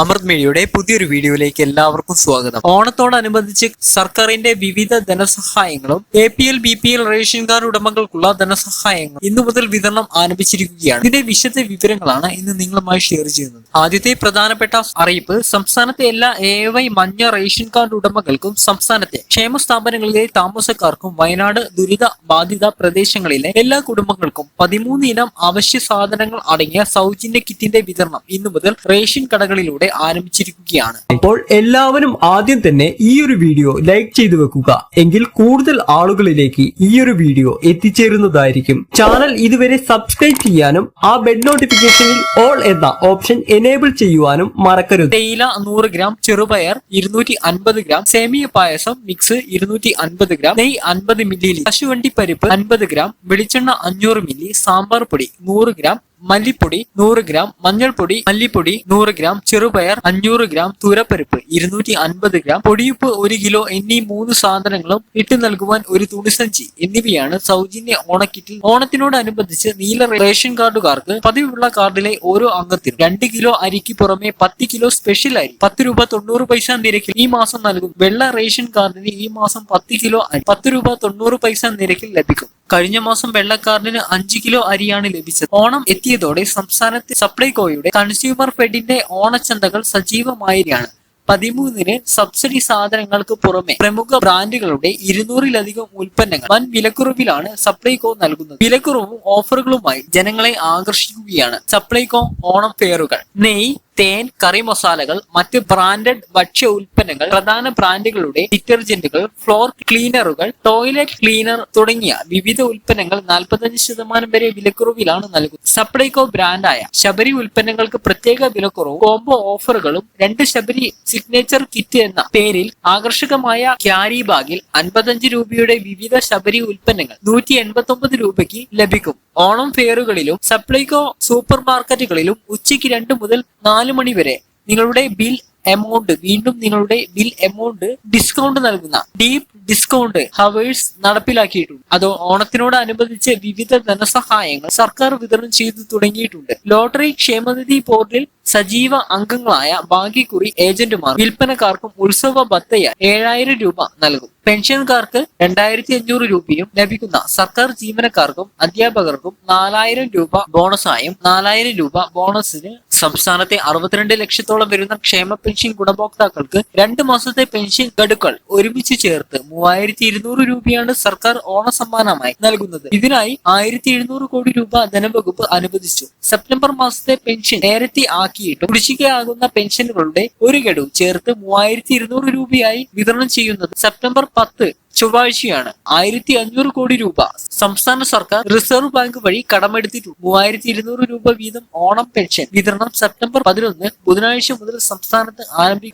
അമൃത് മീഡിയയുടെ പുതിയൊരു വീഡിയോയിലേക്ക് എല്ലാവർക്കും സ്വാഗതം. ഓണത്തോടനുബന്ധിച്ച് സർക്കാരിന്റെ വിവിധ ധനസഹായങ്ങളും A P L B P L ration card ഉടമകൾക്കുള്ള ധനസഹായങ്ങൾ ഇന്നു മുതൽ വിതരണം ആരംഭിച്ചിരിക്കുകയാണ്. ഇതിന്റെ വിശദ വിവരങ്ങളാണ് ഇന്ന് നിങ്ങളുമായി ഷെയർ ചെയ്യുന്നത്. ആദ്യത്തെ പ്രധാനപ്പെട്ട അറിയിപ്പ് സംസ്ഥാനത്തെ എല്ലാ എ വൈ മഞ്ഞ റേഷൻ കാർഡ് ഉടമകൾക്കും സംസ്ഥാനത്തെ ക്ഷേമ സ്ഥാപനങ്ങളിലെ താമസക്കാർക്കും വയനാട് ദുരിത ബാധിത പ്രദേശങ്ങളിലെ എല്ലാ കുടുംബങ്ങൾക്കും പതിമൂന്ന് ഇനം അവശ്യ സാധനങ്ങൾ അടങ്ങിയ സൗജന്യ കിറ്റിന്റെ വിതരണം ഇന്നു മുതൽ റേഷൻ കടകളിലൂടെ ആരംഭിച്ചിരിക്കുകയാണ്. അപ്പോൾ എല്ലാവരും ആദ്യം തന്നെ ഈ ഒരു വീഡിയോ ലൈക്ക് ചെയ്തു വെക്കുക. എങ്കിൽ കൂടുതൽ ആളുകളിലേക്ക് ഈ ഒരു വീഡിയോ എത്തിച്ചേരുന്നതായിരിക്കും. ചാനൽ ഇതുവരെ സബ്സ്ക്രൈബ് ചെയ്യാനും ആ ബെഡ് നോട്ടിഫിക്കേഷനിൽ ഓൾ എന്ന ഓപ്ഷൻ എനേബിൾ ചെയ്യുവാനും മറക്കരുത്. തേയില നൂറ് ഗ്രാം ചെറുപയർ ഇരുന്നൂറ്റി അൻപത് ഗ്രാം സേമിയ പായസം മിക്സ് ഇരുന്നൂറ്റി അൻപത് ഗ്രാം നെയ് അൻപത് മില്ലി കശുവണ്ടി പരിപ്പ് അൻപത് ഗ്രാം വെളിച്ചെണ്ണ അഞ്ഞൂറ് മില്ലി സാമ്പാർ പൊടി നൂറ് ഗ്രാം മല്ലിപ്പൊടി നൂറ് ഗ്രാം മഞ്ഞൾപ്പൊടി മല്ലിപ്പൊടി നൂറ് ഗ്രാം ചെറുപയർ അഞ്ഞൂറ് ഗ്രാം തുരപ്പരിപ്പ് ഇരുന്നൂറ്റി അൻപത് ഗ്രാം പൊടിയുപ്പ് ഒരു കിലോ എന്നീ മൂന്ന് സാധനങ്ങളും ഇട്ട് നൽകുവാൻ ഒരു തുണിസഞ്ചി എന്നിവയാണ് സൗജന്യ ഓണക്കിറ്റിൽ. ഓണത്തിനോടനുബന്ധിച്ച് നീല റേഷൻ കാർഡുകാർക്ക് പതിവുള്ള കാർഡിലെ ഓരോ അംഗത്തിനും രണ്ട് കിലോ അരിക്ക് പുറമെ പത്ത് കിലോ സ്പെഷ്യൽ അരി പത്ത് രൂപ തൊണ്ണൂറ് പൈസ നിരക്കിൽ ഈ മാസം നൽകും. വെള്ള റേഷൻ കാർഡിന് ഈ മാസം പത്ത് കിലോ അരി പത്ത് രൂപ തൊണ്ണൂറ് പൈസ നിരക്കിൽ ലഭിക്കും. കഴിഞ്ഞ മാസം വെള്ളക്കാരന് അഞ്ച് കിലോ അരിയാണ് ലഭിച്ചത്. ഓണം എത്തിയതോടെ സംസ്ഥാനത്തെ സപ്ലൈകോയുടെ കൺസ്യൂമർ ഫെഡിന്റെ ഓണച്ചന്തകൾ സജീവമായിരിക്കുകയാണ്. പതിമൂന്നിന് സബ്സിഡി സാധനങ്ങൾക്ക് പുറമെ പ്രമുഖ ബ്രാൻഡുകളുടെ ഇരുന്നൂറിലധികം ഉൽപ്പന്നങ്ങൾ വൻ വിലക്കുറവിലാണ് സപ്ലൈകോ നൽകുന്നത്. വിലക്കുറവും ഓഫറുകളുമായി ജനങ്ങളെ ആകർഷിക്കുകയാണ് സപ്ലൈകോ ഓണം ഫെയറുകൾ. നെയ് തേൻ കറി മസാലകൾ മറ്റ് ബ്രാൻഡഡ് ഭക്ഷ്യ ഉൽപ്പന്നങ്ങൾ പ്രധാന ബ്രാൻഡുകളുടെ ഡിറ്റർജന്റുകൾ ഫ്ലോർ ക്ലീനറുകൾ ടോയ്ലറ്റ് ക്ലീനർ തുടങ്ങിയ വിവിധ ഉൽപ്പന്നങ്ങൾ നാൽപ്പത്തഞ്ച് ശതമാനം വരെ വിലക്കുറവിലാണ് നൽകുന്നത്. സപ്ലൈകോ ബ്രാൻഡായ ശബരി ഉൽപ്പന്നങ്ങൾക്ക് പ്രത്യേക വിലക്കുറവും കോംബോ ഓഫറുകളും രണ്ട് ശബരി സിഗ്നേച്ചർ കിറ്റ് എന്ന പേരിൽ ആകർഷകമായ ക്യാരി ബാഗിൽ അൻപത്തഞ്ച് രൂപയുടെ വിവിധ ശബരി ഉൽപ്പന്നങ്ങൾ നൂറ്റി എൺപത്തി ഒമ്പത് രൂപയ്ക്ക് ലഭിക്കും. ഓണം ഫെയറുകളിലും സപ്ലൈകോ സൂപ്പർ മാർക്കറ്റുകളിലും ഉച്ചയ്ക്ക് രണ്ട് മുതൽ നാല് മണി വരെ നിങ്ങളുടെ ബിൽ എമൗണ്ട് വീണ്ടും നിങ്ങളുടെ ബിൽ എമൗണ്ട് ഡിസ്കൗണ്ട് നൽകുന്ന ഡീപ് ഡിസ്കൗണ്ട് ഹവേഴ്സ് നടപ്പിലാക്കിയിട്ടുണ്ട്. അതോ ഓണത്തിനോടനുബന്ധിച്ച് വിവിധ ധനസഹായങ്ങൾ സർക്കാർ വിതരണം ചെയ്തു തുടങ്ങിയിട്ടുണ്ട്. ലോട്ടറി ക്ഷേമനിധി പോർട്ടലിൽ സജീവ അംഗങ്ങളായ ഭാഗ്യക്കുറി ഏജന്റുമാർ വിൽപ്പനക്കാർക്കും ഉത്സവ ബത്തയ ഏഴായിരം രൂപ നൽകും. പെൻഷൻകാർക്ക് രണ്ടായിരത്തി അഞ്ഞൂറ് രൂപയും ലഭിക്കുന്ന സർക്കാർ ജീവനക്കാർക്കും അധ്യാപകർക്കും നാലായിരം രൂപ ബോണസായും നാലായിരം രൂപ ബോണസിന് സംസ്ഥാനത്തെ അറുപത്തിരണ്ട് ലക്ഷത്തോളം വരുന്ന ക്ഷേമ പെൻഷൻ ഗുണഭോക്താക്കൾക്ക് രണ്ട് മാസത്തെ പെൻഷൻ ഗഡുക്കൾ ഒരുമിച്ച് ചേർത്ത് മൂവായിരത്തി ഇരുന്നൂറ് രൂപയാണ് സർക്കാർ ഓണ സമ്മാനമായി നൽകുന്നത്. ഇതിനായി ആയിരത്തി എഴുന്നൂറ് കോടി രൂപ ധനവകുപ്പ് അനുവദിച്ചു. സെപ്റ്റംബർ മാസത്തെ പെൻഷൻ നേരത്തെ ആക്കിയിട്ടും കുടിശ്ശികയാകുന്ന പെൻഷനുകളുടെ ഒരു ഗഡു ചേർത്ത് മൂവായിരത്തി ഇരുന്നൂറ് രൂപയായി വിതരണം ചെയ്യുന്നത് സെപ്റ്റംബർ പത്ത് ചൊവ്വാഴ്ചയാണ്. ആയിരത്തി അഞ്ഞൂറ് കോടി രൂപ സംസ്ഥാന സർക്കാർ റിസർവ് ബാങ്ക് വഴി കടമെടുത്തിട്ടുണ്ട്. മൂവായിരത്തി ഇരുന്നൂറ് രൂപ വീതം ഓണം പെൻഷൻ വിതരണം സെപ്റ്റംബർ പതിനൊന്ന് ബുധനാഴ്ച മുതൽ സംസ്ഥാനത്ത്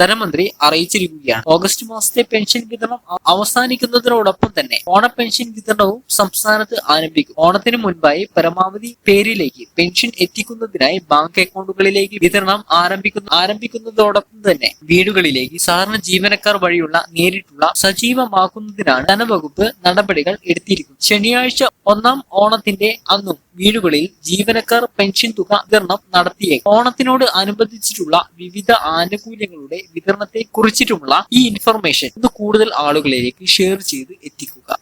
ധനമന്ത്രി അറിയിച്ചിരിക്കുകയാണ്. ഓഗസ്റ്റ് മാസത്തെ പെൻഷൻ വിതരണം അവ- അവസാനിക്കുന്നതിനോടൊപ്പം തന്നെ ഓണ പെൻഷൻ വിതരണവും സംസ്ഥാനത്ത് ആരംഭിക്കും. ഓണത്തിന് മുൻപായി പരമാവധി പേരിലേക്ക് പെൻഷൻ എത്തിക്കുന്നതിനായി ബാങ്ക് അക്കൗണ്ടുകളിലേക്ക് വിതരണം ആരംഭിക്കുന്ന ആരംഭിക്കുന്നതോടൊപ്പം തന്നെ വീടുകളിലേക്ക് സാധാരണ ജീവനക്കാർ വഴിയുള്ള നേരിട്ടുള്ള സജീവമാക്കുന്നതിനാണ് ധനവകുപ്പ് നടപടികൾ എടുത്തിരിക്കുന്നത്. ശനിയാഴ്ച ഒന്നാം ഓണത്തിന്റെ അന്നും വീടുകളിൽ ജീവനക്കാർ പെൻഷൻ തുക വിതരണം നടത്തിയേ ഓണത്തിനോട് അനുബന്ധിച്ചിട്ടുള്ള വിവിധ ആനുകൂല്യങ്ങളുടെ വിതരണത്തെ കുറിച്ചിട്ടുമുള്ള ഈ ഇൻഫർമേഷൻ ഇന്ന് കൂടുതൽ ആളുകളിലേക്ക് ഷെയർ ചെയ്ത് എത്തിക്കുക.